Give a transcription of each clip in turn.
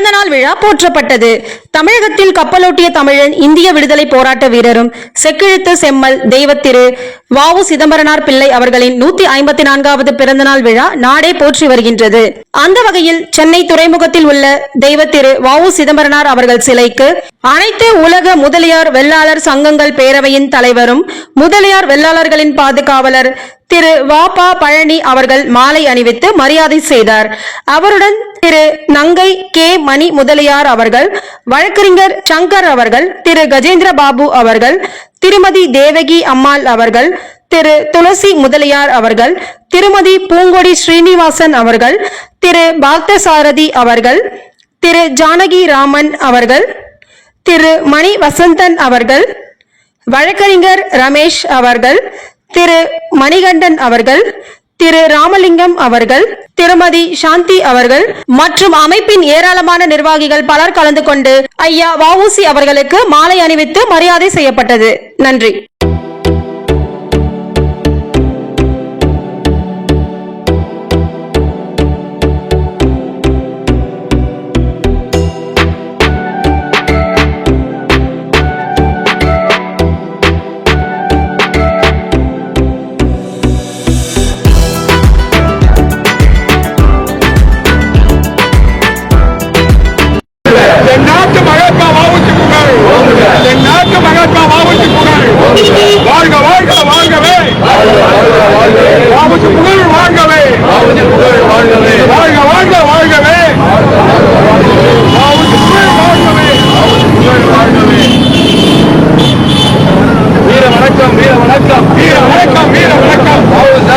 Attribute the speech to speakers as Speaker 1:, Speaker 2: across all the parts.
Speaker 1: பிறந்தநாள் விழா போற்றப்பட்டது. தமிழகத்தில் கப்பலோட்டிய தமிழன் இந்திய விடுதலை போராட்ட வீரரும் செக்கிழுத்து செம்மல் தெய்வத்திரு வாவு சிதம்பரனார் பிள்ளை அவர்களின் நூத்தி ஐம்பத்தி நான்காவது பிறந்தநாள் விழா நாடே போற்றி வருகின்றது. அந்த வகையில் சென்னை துறைமுகத்தில் உள்ள தெய்வத்திரு வாவு சிதம்பரனார் அவர்கள் சிலைக்கு அனைத்து உலக முதலியார் வெள்ளாளர் சங்கங்கள் பேரவையின் தலைவரும் முதலியார் வெள்ளாளர்களின் பாதுகாவலர் திரு வாபா பழனி அவர்கள் மாலை அணிவித்து மரியாதை செய்தார். அவருடன் திரு நங்கை கே மணி முதலியார் அவர்கள் வழக்கறிஞர் சங்கர் அவர்கள் திரு கஜேந்திர பாபு அவர்கள் திருமதி தேவகி அம்மாள் அவர்கள் திரு துளசி முதலியார் அவர்கள் திருமதி பூங்கொடி ஸ்ரீனிவாசன் அவர்கள் திரு பாக்தசாரதி அவர்கள் திரு ஜானகி ராமன் அவர்கள் திரு மணி வசந்தன் அவர்கள் வழக்கறிஞர் ரமேஷ் அவர்கள் திரு மணிகண்டன் அவர்கள் திரு ராமலிங்கம் அவர்கள் திருமதி சாந்தி அவர்கள் மற்றும் அமைப்பின் ஏராளமான நிர்வாகிகள் பலர் கலந்து கொண்டு ஐயா வவுசி அவர்களுக்கு மாலை அணிவித்து மரியாதை செய்யப்பட்டது. நன்றி.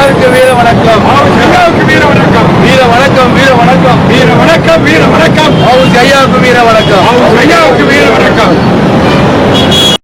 Speaker 2: சாருக்கு வீர வணக்கம். ஐயாவுக்கு வீர வணக்கம். வீர வணக்கம் வீர வணக்கம். வீர வணக்கம் வீர வணக்கம். ஐயாவுக்கு வீர வணக்கம். வீர வணக்கம்